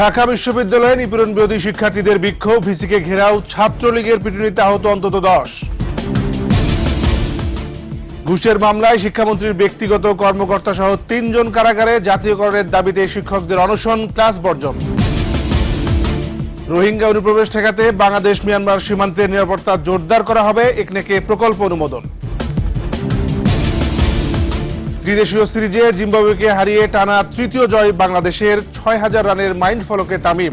ঢাকা বিশ্ববিদ্যালয়ে নিপীড়ন বিরোধী শিক্ষার্থীদের বিক্ষোভ, ভিসিকে ঘেরাও, ছাত্রলীগের পিটুনিতে আহত অন্তত দশ। ঘুষের মামলায় শিক্ষামন্ত্রীর ব্যক্তিগত কর্মকর্তা সহ তিনজন কারাগারে জাতীয়করণের দাবিতে শিক্ষকদের অনশন, ক্লাস বর্জন। রোহিঙ্গা অনুপ্রবেশ ঠেকাতে বাংলাদেশ মিয়ানমার সীমান্তের নিরাপত্তা জোরদার করা হবে, একনেকে প্রকল্প অনুমোদন। ত্রিদেশীয় সিরিজে জিম্বাবুয়েকে হারিয়ে টানা তৃতীয় জয় বাংলাদেশের ছয় হাজার রানের মাইন্ড ফলকে তামিম।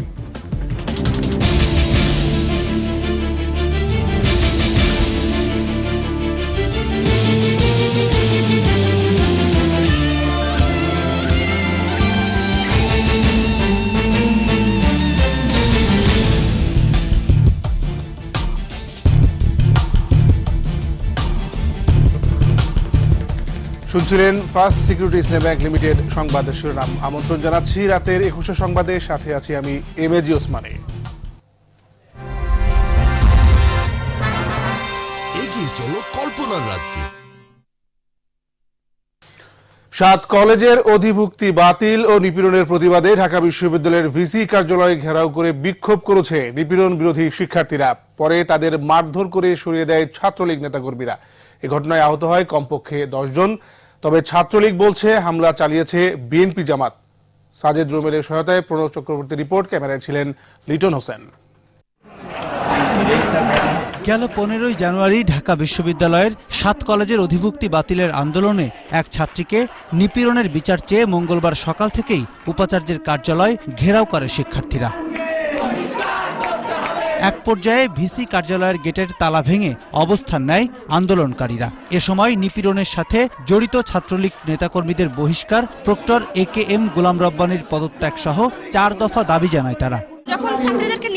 শুনছিলেন First Security Islami Bank Limited সংবাদের শিরোনাম। আমন্ত্রণ জানাচ্ছি রাতের একুশে সংবাদে। সাথে আছি আমি এম এ জি ওসমানে। এগিয়ে চলো কল্পনার রাজ্যে। সাত কলেজের অধিভুক্তি বাতিল ও নিপীড়নের প্রতিবাদে ঢাকা বিশ্ববিদ্যালয়ের ভিসি কার্যালয় ঘেরাও করে বিক্ষোভ করেছে নিপীড়ন বিরোধী শিক্ষার্থীরা। পরে তাদের মারধর করে সরিয়ে দেয় ছাত্রলীগ নেতাকর্মীরা। এ ঘটনায় আহত হয় কমপক্ষে জন। তবে ছাত্রলীগ বলছে হামলা চালিয়েছে বিএনপি জামাত। সাজেদ রুমেলের সহায়তায় প্রণব চক্রবর্তী রিপোর্ট, ক্যামেরায় ছিলেন লিটন হোসেন। গেল পনেরোই জানুয়ারি ঢাকা বিশ্ববিদ্যালয়ের সাত কলেজের অধিভুক্তি বাতিলের আন্দোলনে এক ছাত্রীকে নিপীড়নের বিচার চেয়ে মঙ্গলবার সকাল থেকেই উপাচার্যের কার্যালয় ঘেরাও করে শিক্ষার্থীরা। এক পর্যায়ে ভিসি কার্যালয়ের গেটের তালা ভেঙে অবস্থান নেয় আন্দোলনকারীরা। এ সময় নিপীড়নের সাথে জড়িত ছাত্রলীগ নেতাকর্মীদের বহিষ্কার প্রক্টর এ কে এম গোলাম রব্বানির পদত্যাগ সহ চার দফা দাবি জানায় তারা। যখন ছাত্রীদেরকে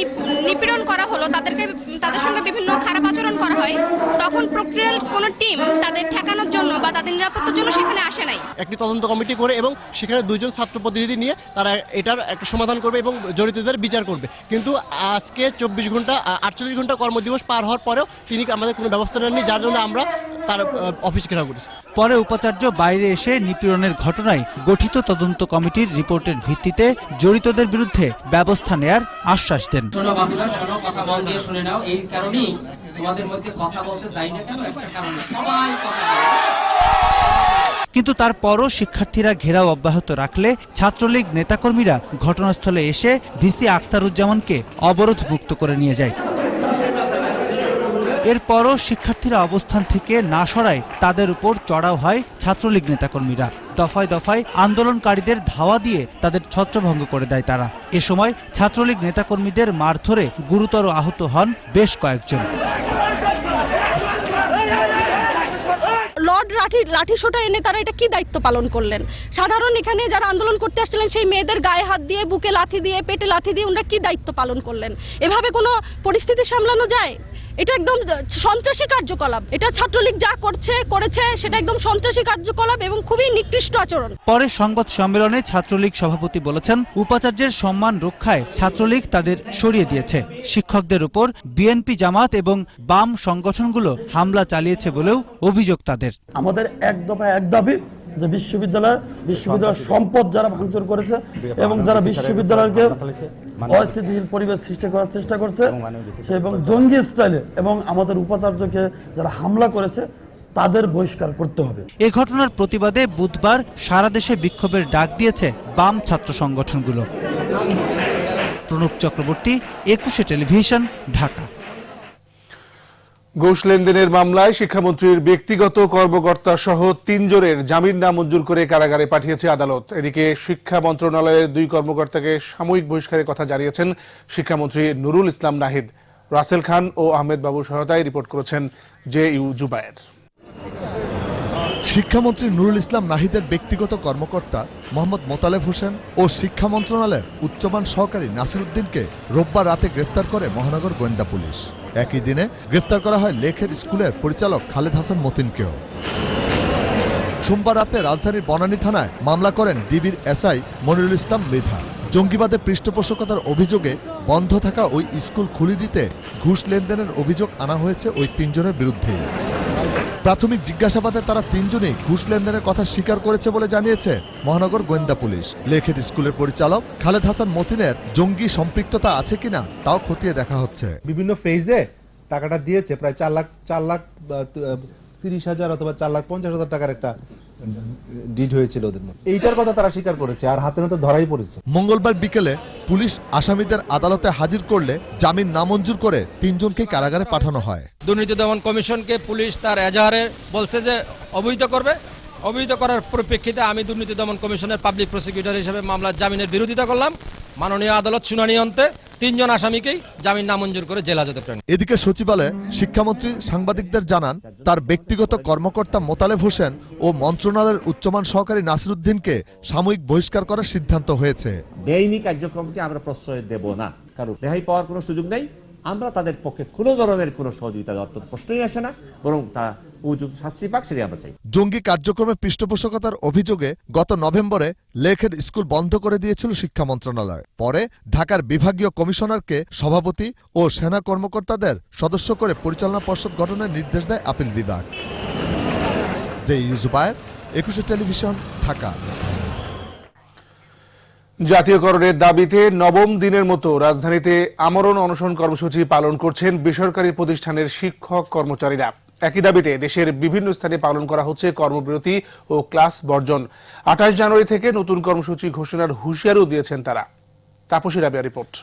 নিপীড়ন করা হলো, তাদেরকে, তাদের সঙ্গে বিভিন্ন খারাপ আচরণ করা হয়, তখন প্রক্রিয়াল কোনো টিম তাদের ঠেকানোর জন্য বা তাদের নিরাপত্তার জন্য সেখানে আসে নাই। একটি তদন্ত কমিটি করে এবং সেখানে দুইজন ছাত্র প্রতিনিধি নিয়ে তারা এটার একটা সমাধান করবে এবং জড়িতদের বিচার করবে। কিন্তু আজকে চব্বিশ ঘণ্টা আটচল্লিশ ঘণ্টা কর্মদিবস পার হওয়ার পরেও তিনি আমাদের কোনো ব্যবস্থা নেননি, যার জন্য আমরা তার অফিস ঘেরাও করেছি। পরে উপাচার্য বাইরে এসে নিপীড়নের ঘটনায় গঠিত তদন্ত কমিটির রিপোর্টের ভিত্তিতে জড়িতদের বিরুদ্ধে ব্যবস্থা নেয়ার আশ্বাস দেন। শোনো বাবুরা শোনো কথা দিয়ে শুনে নাও। এই কারণেই তোমাদের মধ্যে কথা বলতে যাই না কেন? একটা কারণে সবাই কথা বলে। কিন্তু তারপরও শিক্ষার্থীরা ঘেরাও অব্যাহত রাখলে ছাত্রলীগ নেতাকর্মীরা ঘটনাস্থলে এসে ভিসি আখতারুজ্জামানকে অবরোধমুক্ত করে নিয়ে যায়। এরপরও শিক্ষার্থীরা অবস্থান থেকে না সরায় তাদের উপর চড়াও হয় ছাত্রলীগ নেতাকর্মীরা। দফায় দফায় আন্দোলনকারীদের ধাওয়া দিয়ে তাদের ছত্রভঙ্গ করে দেয় তারা। এ সময় ছাত্রলীগ নেতাকর্মীদের মারধরে গুরুতর আহত হন বেশ কয়েকজন। লর্ড লাঠি লাঠি সোটা এনে তারা এটা কি দায়িত্ব পালন করলেন? সাধারণ এখানে যারা আন্দোলন করতে আসছিলেন, সেই মেয়েদের গায়ে হাত দিয়ে, বুকে লাথি দিয়ে, পেটে লাথি দিয়ে ওনারা কি দায়িত্ব পালন করলেন? এভাবে কোনো পরিস্থিতি সামলানো যায়? এটা একদম সন্ত্রাসী কার্যকলাপ। এটা ছাত্রলীগ যা করছে করেছে সেটা একদম সন্ত্রাসী কার্যকলাপ এবং খুবই নিকৃষ্ট আচরণ। পরে সংবাদ সম্মেলনে ছাত্রলীগ সভাপতি বলেছেন উপাচার্যের সম্মান রক্ষায় ছাত্রলীগ তাদের সরিয়ে দিয়েছে। শিক্ষকদের উপর বিএনপি জামাত এবং বাম সংগঠনগুলো হামলা চালিয়েছে বলেও অভিযোগ তাদের। আমাদের এক দফা এক দাবি যে বিশ্ববিদ্যালয় বিশ্ববিদ্যালয়ের সম্পদ যারা ভাঙচুর করেছে এবং যারা বিশ্ববিদ্যালয়কে অস্থিতিশীল পরিবেশ সৃষ্টি করার চেষ্টা করছে সে এবং জঙ্গি স্টাইলে এবং আমাদের উপাচার্যকে যারা হামলা করেছে তাদের বহিষ্কার করতে হবে। এ ঘটনার প্রতিবাদে বুধবার সারা দেশে বিক্ষোভের ডাক দিয়েছে বাম ছাত্র সংগঠনগুলো। প্রণব চক্রবর্তী একুশে টেলিভিশন ঢাকা। ঘুষ লেনদেনের মামলায় শিক্ষামন্ত্রীর ব্যক্তিগত কর্মকর্তা সহ তিনজনের জামিন নামঞ্জুর করে কারাগারে পাঠিয়েছে আদালত। এদিকে শিক্ষা মন্ত্রণালয়ের দুই কর্মকর্তাকে সাময়িক বহিষ্কারের কথা জানিয়েছেন শিক্ষামন্ত্রী নুরুল ইসলাম নাহিদ। রাসেল খান ও আহমেদ বাবুর সহায়তায় রিপোর্ট করেছেন জে ইউ জুবায়ের। শিক্ষামন্ত্রী নুরুল ইসলাম নাহিদের ব্যক্তিগত কর্মকর্তা মোহাম্মদ মোতালেব হোসেন ও শিক্ষা মন্ত্রণালয়ের উচ্চমান সহকারী নাসির উদ্দিনকে রোববার রাতে গ্রেপ্তার করে মহানগর গোয়েন্দা পুলিশ। একই দিনে গ্রেপ্তার করা হয় লেখের স্কুলের পরিচালক খালেদ হাসান মতিনকেও। সোমবার রাতে রাজধানীর বনানী থানায় মামলা করেন ডিবির এসআই মনিরুল ইসলাম মৃধা। জঙ্গিবাদে পৃষ্ঠপোষকতার অভিযোগে বন্ধ থাকা ওই স্কুল খুলে দিতে ঘুষ লেনদেনের অভিযোগ আনা হয়েছে ওই তিনজনের বিরুদ্ধে প্রাথমিক জিজ্ঞাসাবাদে তারা তিনজনেই ঘুষ লেনদেনের কথা স্বীকার করেছে বলে জানিয়েছে মহানগর গোয়েন্দা পুলিশ। লেখেট স্কুলের পরিচালক খালেদ হাসান মতিনের জঙ্গি সম্পৃক্ততা আছে কিনা তাও খতিয়ে দেখা হচ্ছে। বিভিন্ন ফেজে টাকাটা দিয়েছে প্রায় চার লাখ চার লাখ তিরিশ হাজার অথবা চার লাখ পঞ্চাশ হাজার টাকার একটা ডিড হয়েছিল ওদের মধ্যে। এইটার কথা তারা স্বীকার করেছে আর হাতে নাতে ধরাই পড়েছে। মঙ্গলবার বিকেলে পুলিশ আসামিদের আদালতে হাজির করলে জামিন নামঞ্জুর করে তিনজনকেই কারাগারে পাঠানো হয়। দুর্নীতি দমন কমিশনকে পুলিশ তার এজাহারে বলছে যে অবহিত করবে। অবহিত করার পরিপ্রেক্ষিতে আমি দুর্নীতি দমন কমিশনের পাবলিক প্রসিকিউটর হিসেবে মামলার জামিনের বিরোধিতা করলাম। মাননীয় আদালত শুনানি অন্তে তিনজন আসামিকেই জামিন নামঞ্জুর করে জেলা হাজতে প্রেরণ এদিকে সচিবালয়ে শিক্ষামন্ত্রী সাংবাদিকদের জানান তার ব্যক্তিগত কর্মকর্তা মোতালেব হোসেন ও মন্ত্রণালয়ের উচ্চমান সহকারী নাসিরুদ্দিনকে সাময়িক বহিষ্কার করার সিদ্ধান্ত হয়েছে। বেআইনি কার্যক্রমকে আমরা প্রশ্রয় দেব না। কারণ রেহাই পাওয়ার কোনো সুযোগ নেই। আমরা তাদের পক্ষে কোনো ধরনের কোনো সহযোগিতা দেওয়ার প্রশ্নই আসে না, বরং তা জঙ্গি কার্যক্রমে পৃষ্ঠপোষকতার অভিযোগে গত নভেম্বরে লেখের স্কুল বন্ধ করে দিয়েছিল শিক্ষা মন্ত্রণালয়। পরে ঢাকার বিভাগীয় কমিশনারকে সভাপতি ও সেনা কর্মকর্তাদের সদস্য করে পরিচালনা পর্ষদ গঠনের নির্দেশ দেয় আপিল বিভাগ। যে ইউজুবায়ের একুশে টেলিভিশন, ঢাকা। জাতীয়করণের দাবিতে নবম দিনের মতো রাজধানীতে আমরণ অনশন কর্মসূচি পালন করছেন বেসরকারি প্রতিষ্ঠানের শিক্ষক কর্মচারীরা। একই দাবিতে দেশের বিভিন্ন স্থানে পালন করা হচ্ছে কর্মবিরতি ও ক্লাস বর্জন। আঠাশ জানুয়ারি থেকে নতুন কর্মসূচি ঘোষণার হুঁশিয়ারও দিয়েছেন তারা। তাপসী রাবিয়া রিপোর্ট।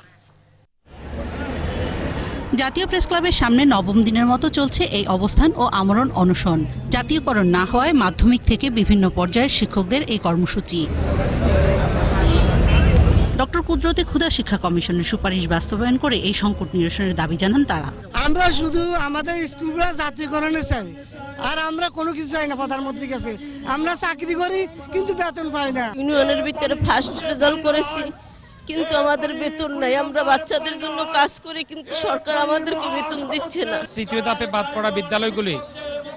জাতীয় প্রেস ক্লাবের সামনে নবম দিনের মতো চলছে এই অবস্থান ও আমরণ অনশন। জাতীয়করণ না হওয়ায় মাধ্যমিক থেকে বিভিন্ন পর্যায়ের শিক্ষকদের এই কর্মসূচি। ডক্টর কুদরতে ক্ষুদা শিক্ষা কমিশনের সুপারিশ বাস্তবায়ন করে এই সংকট নিরসনের দাবি জানান তারা। আমরা শুধু আমাদের স্কুলগুলো জাতীয়করণে চাই আর আমরা কোনো কিছু চাই না প্রধানমন্ত্রীর কাছে। আমরা চাকরি করি কিন্তু বেতন পাই না। ইউনিয়নের ভিতরে ফার্স্ট রেজাল্ট করেছি কিন্তু আমাদের বেতন নাই। আমরা বাচ্চাদের জন্য কাজ করি কিন্তু সরকার আমাদেরকে বেতন দিচ্ছে না। তৃতীয় ধাপে বাদ পড়া বিদ্যালয়গুলি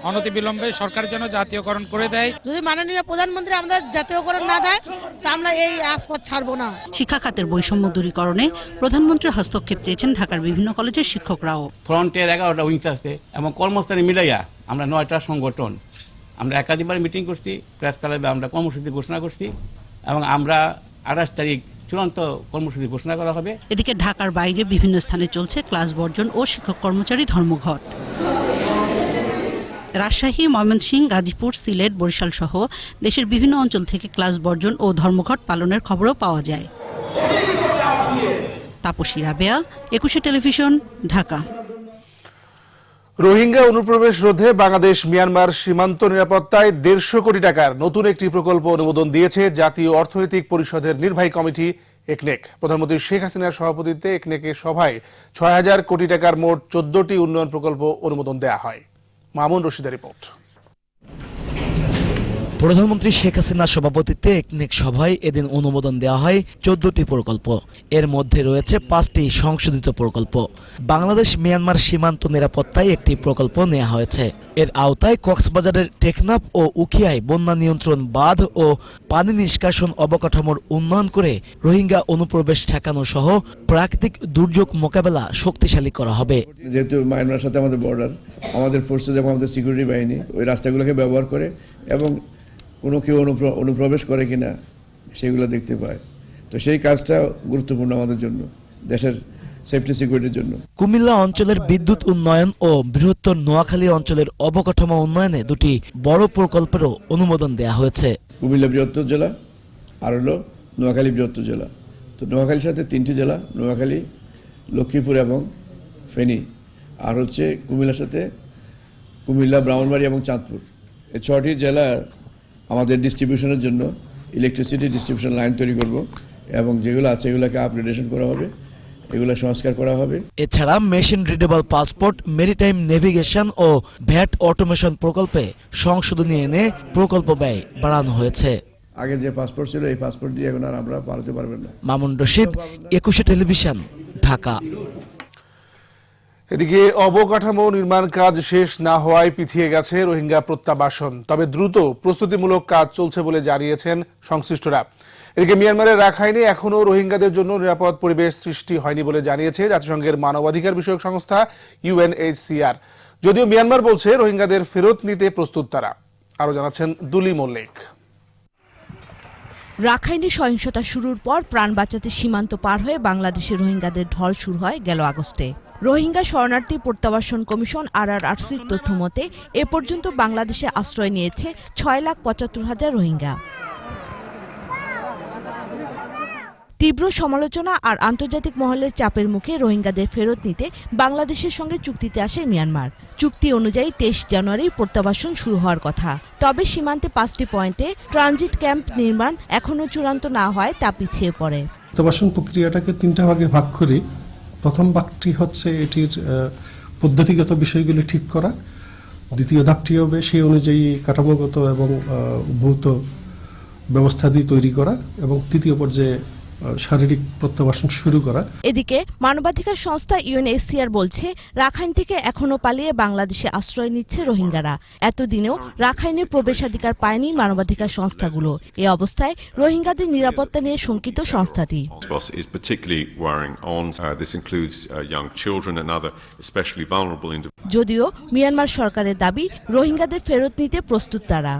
অনতিবিলম্বে সরকার যেন জাতীয়করণ করে দেয়। যদি মাননীয় প্রধানমন্ত্রী আমাদের জাতীয়করণ না দেয় তা আমরা এই রাজপথ ছাড়বো না। শিক্ষা খাতের বৈষম্য দূরীকরণে প্রধানমন্ত্রীর হস্তক্ষেপ চেয়েছেন ঢাকার বিভিন্ন কলেজের শিক্ষকরাও। ফ্রন্টের এগারোটা উইংস আছে এবং কর্মস্থানে মিলাইয়া আমরা নয়টা সংগঠন। আমরা একাধিকবার মিটিং করছি প্রেস ক্লাবে আমরা কর্মসূচি ঘোষণা করছি এবং আমরা আঠাশ তারিখ চূড়ান্ত কর্মসূচি ঘোষণা করা হবে। এদিকে ঢাকার বাইরে বিভিন্ন স্থানে চলছে ক্লাস বর্জন ও শিক্ষক কর্মচারী ধর্মঘট। রাজশাহী, ময়মনসিংহ, গাজীপুর, সিলেট, বরিশাল সহ দেশের বিভিন্ন অঞ্চল থেকে ক্লাস বর্জন ও ধর্মঘট পালনের খবরও পাওয়া যায়। তাপসী রাবেয়া, একুশে টেলিভিশন, ঢাকা। রোহিঙ্গা অনুপ্রবেশ রোধে বাংলাদেশ, মিয়ানমার সীমান্ত নিরাপত্তায় দেড়শো কোটি টাকার নতুন একটি প্রকল্প অনুমোদন দিয়েছে জাতীয় অর্থনৈতিক পরিষদের নির্বাহী কমিটি, একনেক। প্রধানমন্ত্রী শেখ হাসিনার সভাপতিত্বে একনেকের সভায় ছয় হাজার কোটি টাকার মোট চোদ্দটি উন্নয়ন প্রকল্প অনুমোদন দেওয়া হয়। মামুন রশিদের রিপোর্ট। প্রধানমন্ত্রী শেখ হাসিনার সভাপতিত্বে একনেক সভায় এদিন অনুমোদন দেওয়া হয় চোদ্দটি প্রকল্প। এর মধ্যে রয়েছে পাঁচটি সংশোধিত প্রকল্প। বাংলাদেশ মিয়ানমার সীমান্ত নিরাপত্তায় একটি প্রকল্প নেওয়া হয়েছে। এর আওতায় কক্সবাজারের টেকনাফ ও উখিয়ায় বন্যা নিয়ন্ত্রণ বাঁধ ও পানি নিষ্কাশন অবকাঠামোর উন্নয়ন করে রোহিঙ্গা অনুপ্রবেশ ঠেকানো সহ প্রাকৃতিক দুর্যোগ মোকাবেলা শক্তিশালী করা হবে। যেহেতু মায়ানমার সাথে আমাদের বর্ডার আমাদের ফোর্সেস এবং আমাদের সিকিউরিটি বাহিনী ওই রাস্তাগুলোকে ব্যবহার করে এবং কোনো কেউ অনুপ্র- অনুপ্রবেশ করে কি না সেগুলো দেখতে পায়। তো সেই কাজটা গুরুত্বপূর্ণ আমাদের জন্য দেশের সেফটি সিকিউরিটির জন্য। কুমিল্লা অঞ্চলের বিদ্যুৎ উন্নয়ন ও বৃহত্তর নোয়াখালী অঞ্চলের অবকাঠামো উন্নয়নে দুটি বড় প্রকল্পেরও অনুমোদন দেওয়া হয়েছে। কুমিল্লা বৃহত্তর জেলা আর হলো নোয়াখালী বৃহত্তর জেলা। তো নোয়াখালীর সাথে তিনটি জেলা নোয়াখালী লক্ষ্মীপুর এবং ফেনী। আর হচ্ছে কুমিল্লার সাথে কুমিল্লা ব্রাহ্মণবাড়ি এবং চাঁদপুর। এই ছটি জেলার আমাদের ডিস্ট্রিবিউশনের জন্য ইলেকট্রিসিটি ডিস্ট্রিবিউশন লাইন তৈরি করব এবং যেগুলো আছে এগুলোকে আপগ্রেডেশন করা হবে এগুলো সংস্কার করা হবে। এছাড়া machine readable passport maritime navigation ও ভ্যাট অটোমেশন প্রকল্পে সংশোধনী এনে প্রকল্প ব্যয় বাড়ানো হয়েছে। আগে যে পাসপোর্ট ছিল এই পাসপোর্ট দিয়ে এখন আর আমরা পালাতে পারবেন না। মামুন রশিদ একুশে টেলিভিশন ঢাকা। এদিকে অবকাঠামো নির্মাণ কাজ শেষ না হওয়ায় পিছিয়ে গেছে রোহিঙ্গা প্রত্যাবাসন, তবে দ্রুত প্রস্তুতিমূলক কাজ চলছে বলে জানিয়েছেন সংশ্লিষ্টরা। এদিকে মিয়ানমারের রাখাইনে এখনও রোহিঙ্গাদের জন্য নিরাপদ পরিবেশ সৃষ্টি হয়নি বলে জানিয়েছে জাতিসংঘের মানবাধিকার বিষয়ক সংস্থা ইউএনএইচসিআর। যদিও মিয়ানমার বলছে রোহিঙ্গাদের ফেরত নিতে প্রস্তুত তারা। আরও জানাচ্ছেন দুলি মল্লিক। রাখাইনে সহিংসতা শুরুর পর প্রাণ বাঁচাতে সীমান্ত পার হয়ে বাংলাদেশে রোহিঙ্গাদের ঢল শুরু হয় গেল আগস্টে। রোহিঙ্গা শরণার্থী প্রত্যাবাসন কমিশন আর আরআরআরসির তথ্য মতে, এ পর্যন্ত বাংলাদেশে আশ্রয় নিয়েছে ছয় লাখ পঁচাত্তর হাজার রোহিঙ্গা। তীব্র সমালোচনা আর আন্তর্জাতিক মহলের চাপের মুখে রোহিঙ্গাদের ফেরত নিতে বাংলাদেশের সঙ্গে চুক্তিতে আসে মিয়ানমার। চুক্তি অনুযায়ী তেইশ জানুয়ারি প্রত্যাবাসন শুরু হওয়ার কথা। তবে সীমান্তে পাঁচটি পয়েন্টে ট্রানজিট ক্যাম্প নির্মাণ এখনও চূড়ান্ত না হয় তা পিছিয়ে পড়ে। প্রত্যাবাসন প্রক্রিয়াটাকে তিনটা ভাগে ভাগ করি প্রথম বাকটি হচ্ছে এটির পদ্ধতিগত বিষয়গুলি ঠিক করা। দ্বিতীয় ধাপটি হবে সেই অনুযায়ী কাঠামোগত এবং ভৌত ব্যবস্থাদি তৈরি করা এবং তৃতীয় পর্যায়ে শারীরিক প্রত্যাবাসন শুরু করা এদিকে মানবাধিকার সংস্থা ইউএনএসসিআর বলছে রাখাইন থেকে এখনও পালিয়ে বাংলাদেশে আশ্রয় নিচ্ছে রোহিঙ্গারা এতদিনেও রাখাইনে প্রবেশাধিকার পায়নি মানবাধিকার সংস্থাগুলো এ অবস্থায় রোহিঙ্গাদের নিরাপত্তা নিয়ে শঙ্কিত সংস্থাটি. Uh, uh. যদিও মিয়ানমার সরকারের দাবি রোহিঙ্গাদের ফেরত নিতে প্রস্তুত তারা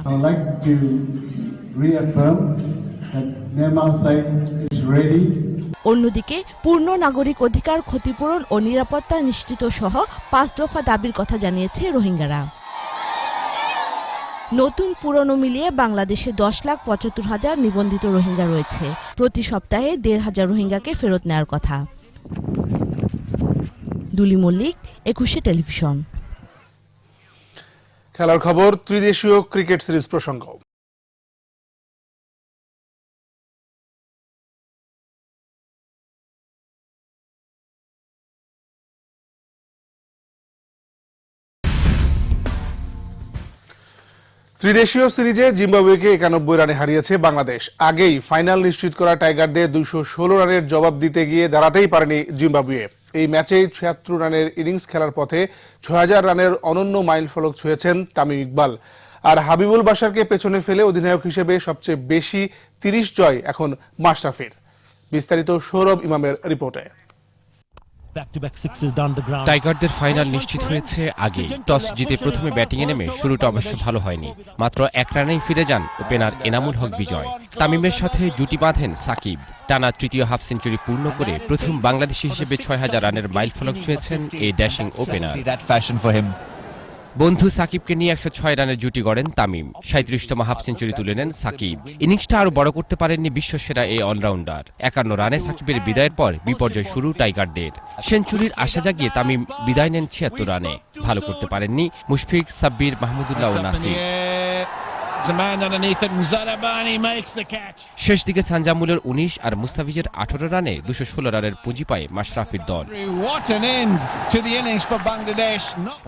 অন্যদিকে পূর্ণ নাগরিক অধিকার ক্ষতিপূরণ ও নিরাপত্তা নিশ্চিত সহ পাঁচ দফা দাবির কথা জানিয়েছে রোহিঙ্গারা। নতুন পুরনো মিলিয়ে বাংলাদেশে দশ লাখ পঁচাত্তর হাজার নিবন্ধিত রোহিঙ্গা রয়েছে। প্রতি সপ্তাহে দেড় হাজার রোহিঙ্গাকে ফেরত নেওয়ার কথা। দুলি মল্লিক একুশে টেলিভিশন। খেলার খবর ত্রিদেশীয় ক্রিকেট সিরিজ প্রসঙ্গ। ত্রিদেশীয় সিরিজে জিম্বাবুয়েকে একানব্বই রানে হারিয়েছে বাংলাদেশ। আগেই ফাইনাল নিশ্চিত করা টাইগারদের দুইশো ষোলো রানের জবাব দিতে গিয়ে দাঁড়াতেই পারেনি জিম্বাবুয়ে। এই ম্যাচেই ছিয়াত্তর রানের ইনিংস খেলার পথে ছয় হাজার রানের অনন্য মাইল ফলক ছুঁয়েছেন তামিম ইকবাল। আর হাবিবুল বাশারকে পেছনে ফেলে অধিনায়ক হিসেবে সবচেয়ে বেশি তিরিশ জয় এখন মাশরাফির। বিস্তারিত সৌরভ ইমামের রিপোর্টে। টাইগারদের ফাইনাল নিশ্চিত হয়েছে আগে টস জিতে প্রথমে ব্যাটিংয়ে নেমে শুরুটা অবশ্য ভালো হয়নি। মাত্র এক রানেই ফিরে যান ওপেনার এনামুল হক বিজয়। তামিমের সাথে জুটি বাঁধেন সাকিব। টানা তৃতীয় হাফ সেঞ্চুরি পূর্ণ করে প্রথম বাংলাদেশি হিসেবে ছয় হাজার রানের মাইল ফলক ছুঁয়েছেন এই ড্যাশিং ওপেনার। বন্ধু সাকিবকে নিয়ে একশো ছয় রানের জুটি গড়েন তামিম। সাঁত্রিশতম হাফ সেঞ্চুরি তুলে নেন সাকিব। ইনিংসটা আরও বড় করতে পারেননি বিশ্বসেরা এই অলরাউন্ডার। একান্ন রানে সাকিবের বিদায়ের পর বিপর্যয় শুরু টাইগারদের। সেঞ্চুরির আশা জাগিয়ে তামিম বিদায় নেন ছিয়াত্তর রানে। ভালো করতে পারেননি মুশফিক, সাব্বির, মাহমুদুল্লাহ ও নাসির। শেষ দিকে সানজামুলের উনিশ আর মুস্তাফিজের আঠারো রানে দুশো ষোলো রানের পুঁজি পায় মাশরাফির দল।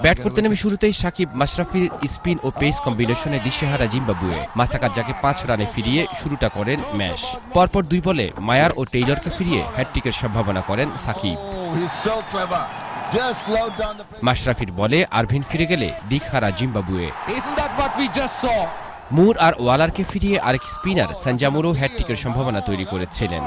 ব্যাট করতে নেমে শুরুতেই সাকিব মাশরাফির স্পিন ও পেস কম্বিনেশনে দিশেহারা জিম্বাবুয়ে মাসাকার যাকে পাঁচ রানে ফিরিয়ে শুরুটা করেন ম্যাশ। পরপর দুই বলে মায়ার ও টেইলরকে ফিরিয়ে হ্যাটট্রিকের সম্ভাবনা করেন সাকিব। মাশরাফির বলে আরভিন ফিরে গেলে দিকহারা জিম্বাবুয়ে। মুর আর ওয়ালারকে ফিরিয়ে আরেক স্পিনার সঞ্জামুরও হ্যাটট্রিকের সম্ভাবনা তৈরি করেছিলেন।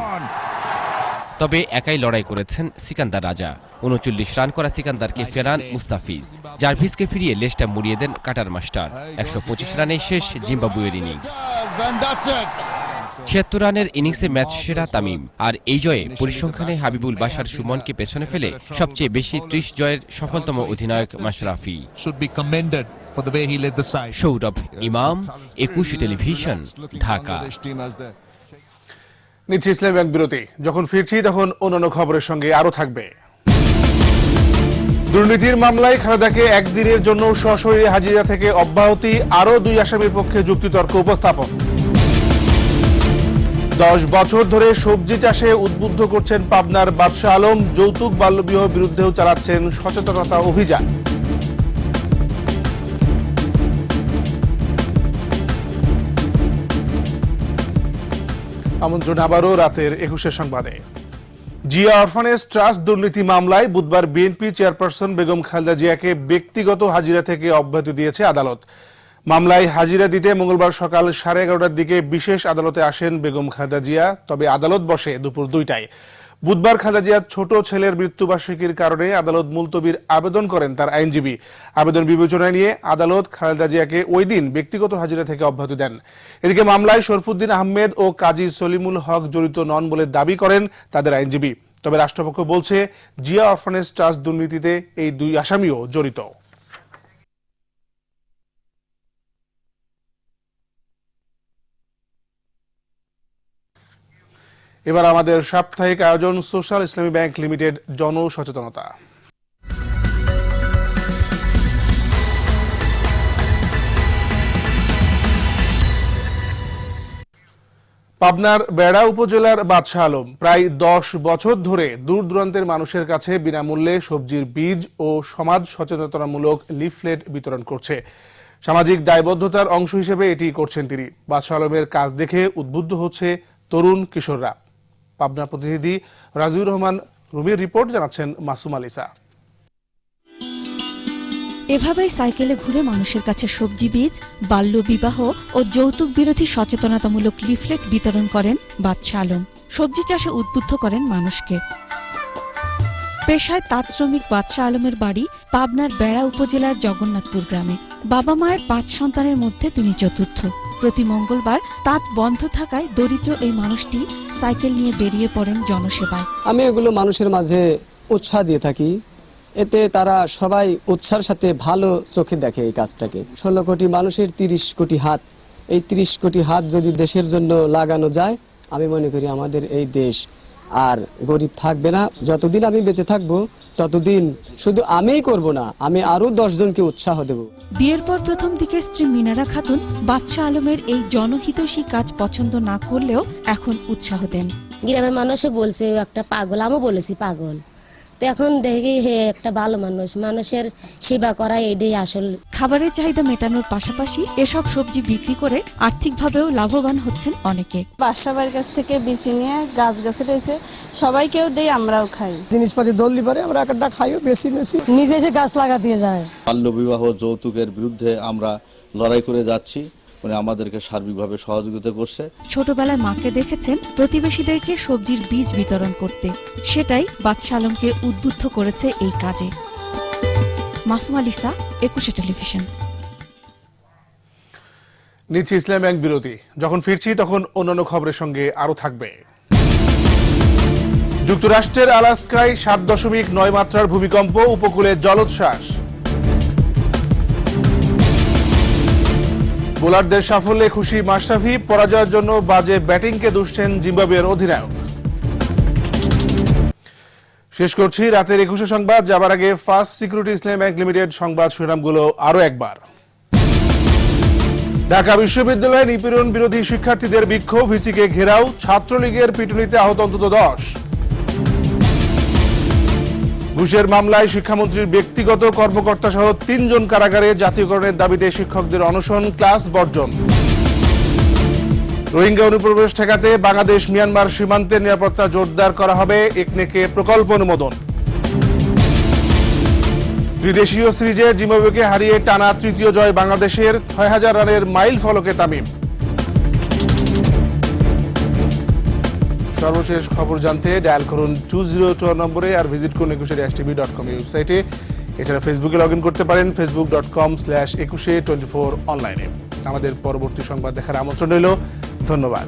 তবে একাই লড়াই করেছেন সিকান্দার রাজা। উনচল্লিশ রান করা সিকান্দারকে ফেরান মুস্তাফিজ। জার্ভিসকে ফিরিয়ে লেসটা মুড়িয়ে দেন কাটার মাস্টার। একশো পঁচিশ রানে শেষ জিম্বাবুয়ের ইনিংস। ছিয়াত্তর রানের ইনিংসে ম্যাচ সেরা তামিম। আর এই জয়ে পরিসংখ্যানে হাবিবুল বাসার সুমনকে পেছনে ফেলে সবচেয়ে বেশি ত্রিশ জয়ের সফলতম অধিনায়ক মাশরাফি। সৌরভ ইমাম একুশ টেলিভিশন ঢাকা নিচ্ছি ইসলাম ব্যাংক বিরতি। যখন ফিরছি তখন অন্যান্য খবরের সঙ্গে আরও থাকবে। দুর্নীতির মামলায় খালেদাকে একদিনের জন্য সশরীরে হাজিরা থেকে অব্যাহতি আরও দুই আসামির পক্ষে যুক্তিতর্ক উপস্থাপন। দশ বছর ধরে সবজি চাষে উদ্বুদ্ধ করছেন পাবনার বাদশাহ আলম যৌতুক বাল্যবিবাহ বিরুদ্ধেও চালাচ্ছেন সচেতনতা অভিযান। আমন্ত্রণ আবারও রাতের একুশের সংবাদে। জিয়া অরফানেজ ট্রাস্ট দুর্নীতি মামলায় বুধবার বিএনপি চেয়ারপারসন বেগম খালেদা জিয়াকে ব্যক্তিগত হাজিরা থেকে অব্যাহতি দিয়েছে আদালত। মামলায় হাজিরা দিতে মঙ্গলবার সকাল সাড়ে এগারোটার দিকে বিশেষ আদালতে আসেন বেগম খালেদা জিয়া, তবে আদালত বসে দুপুর দুইটায়। বুধবার খালেদা জিয়ার ছোট ছেলের মৃত্যুবার্ষিকীর কারণে আদালত মুলতবির আবেদন করেন তার আইনজীবী। আবেদন বিবেচনায় নিয়ে আদালত খালেদা জিয়াকে ওই দিন ব্যক্তিগত হাজিরা থেকে অব্যাহতি দেন। এদিকে মামলায় শরফুদ্দিন আহমেদ ও কাজী সলিমুল হক জড়িত নন বলে দাবি করেন তাদের আইনজীবী। তবে রাষ্ট্রপক্ষ বলছে, জিয়া অরফানেজ ট্রাস্ট দুর্নীতিতে এই দুই আসামিও জড়িত। এবার আমাদের সাপ্তাহিক আয়োজন সোশ্যাল ইসলামী ব্যাংক লিমিটেড জনসচেতনতা। পাবনার বেড়া উপজেলার বাদশাহ আলম প্রায় দশ বছর ধরে দূর দূরান্তের মানুষের কাছে বিনামূল্যে সবজির বীজ ও সমাজ সচেতনতামূলক লিফলেট বিতরণ করছে। সামাজিক দায়বদ্ধতার অংশ হিসেবে এটি করছেন তিনি। বাদশাহ আলমের কাজ দেখে উদ্বুদ্ধ হচ্ছে তরুণ কিশোররা। পাবনা প্রতিনিধি রাজিউর রহমান রুমির রিপোর্ট জানাচ্ছেন মাসুম আলিসা এভাবেই সাইকেলে ঘুরে মানুষের কাছে সবজি বীজ, বাল্য বিবাহ ও যৌতুক বিরোধী সচেতনতামূলক লিফলেট বিতরণ করেন বাদশা আলম। সবজি চাষে উদ্বুদ্ধ করেন মানুষকে। পেশায় তাঁত শ্রমিক বাদশা আলমের বাড়ি পাবনার বেড়া উপজেলার জগন্নাথপুর গ্রামে। বাবা মায়ের পাঁচ সন্তানের মধ্যে তিনি চতুর্থ। প্রতি মঙ্গলবার তাঁত বন্ধ থাকায় দরিদ্র এই মানুষটি সাইকেল নিয়ে বেরিয়ে পড়েন জনসেবায়। আমি এগুলো মানুষের মাঝে উৎসাহ দিয়ে থাকি। এতে তারা সবাই উৎসাহের সাথে ভালো চোখে দেখে এই কাজটাকে। ষোলো কোটি মানুষের তিরিশ কোটি হাত। এই তিরিশ কোটি হাত যদি দেশের জন্য লাগানো যায়, আমি মনে করি আমাদের এই দেশ আর গরিব থাকবে না। যতদিন আমি বেঁচে থাকব ততদিন শুধু আমিই করব না আমি আরও দশজনকে উৎসাহ দেব। বিয়ের পর প্রথম দিকে স্ত্রী মিনারা খাতুন বাচ্চা আলমের এই জনহিতৈষী কাজ পছন্দ না করলেও এখন উৎসাহ দেন। গ্রামের মানুষও বলছে একটা পাগল আমিও বলেছি পাগল। তো এখন দেখি হে একটা ভালো মানুষ মানুষের সেবা করা এটাই আসল। খাবারের চাহিদা মেটানোর পাশাপাশি এসব সবজি বিক্রি করে আর্থিকভাবেও লাভবান হচ্ছেন অনেকে। বাসা বাড়ির কাছ থেকে বিচি নিয়ে গাছ গাছে রয়েছে সবাইকেও দেই আমরাও খাই। জিনিসপাতি দললি পারে আমরা একটা খাইও বেশি বেশি। নিজে এসে গাছ লাগা দিয়ে যায়। বাল্যবিবাহ যৌতুকের বিরুদ্ধে আমরা লড়াই করে যাচ্ছি। উনি আমাদেরকে সার্বিকভাবে সহযোগিতা করছে। ছোটবেলায় মাকে দেখেছেন প্রতিবেশীদেরকে সবজির বীজ বিতরণ করতে। সেটাই বাদশা আলমকে উদ্বুদ্ধ করেছে এই কাজে। মাসুম আলিসা একুশে টেলিভিশন। নিচ্ছে ইসলাম ব্যাংক বিরতি। যখন ফিরছি তখন অন্যান্য খবরের সঙ্গে আরও থাকবে। যুক্তরাষ্ট্রের আলাস্কায় সাত দশমিক নয় মাত্রার ভূমিকম্প উপকূলে জলোচ্ছ্বাস। বোলারদের সাফল্যে খুশি মাশরাফি, পরাজয়ের জন্য বাজে ব্যাটিংকে দুষছেন জিম্বাবুয়ের অধিনায়ক। শেষ করছি রাতের একুশে সংবাদ, যাবার আগে First Security Islami Bank Limited সংবাদ শিরোনামগুলো আরও একবার। ঢাকা বিশ্ববিদ্যালয়ে নিপীড়ন বিরোধী শিক্ষার্থীদের বিক্ষোভ, ভিসিকে ঘেরাও, ছাত্রলীগের পিটুনিতে আহত অন্তত দশ। ঘুষের মামলায় শিক্ষামন্ত্রীর ব্যক্তিগত কর্মকর্তা সহ তিনজন কারাগারে জাতীয়করণের দাবিতে শিক্ষকদের অনশন, ক্লাস বর্জন। রোহিঙ্গা অনুপ্রবেশ ঠেকাতে বাংলাদেশ, মিয়ানমার সীমান্তের নিরাপত্তা জোরদার করা হবে একনেকে প্রকল্প অনুমোদন। ত্রিদেশীয় সিরিজে জিম্বাবুয়েকে হারিয়ে টানা তৃতীয় জয় বাংলাদেশের, ছয় হাজার রানের মাইল ফলকে তামিম। সর্বশেষ খবর জানতে ডায়াল করুন টু জিরো টু নম্বরে আর ভিজিট করুন একুশে ড্যাশ টিভি ডট কম ওয়েবসাইটে। এছাড়া ফেসবুকে লগ ইন করতে পারেন Facebook dot com slash Ekushey twenty four অনলাইনে আমাদের পরবর্তী সংবাদ দেখার আমন্ত্রণ রইল। ধন্যবাদ।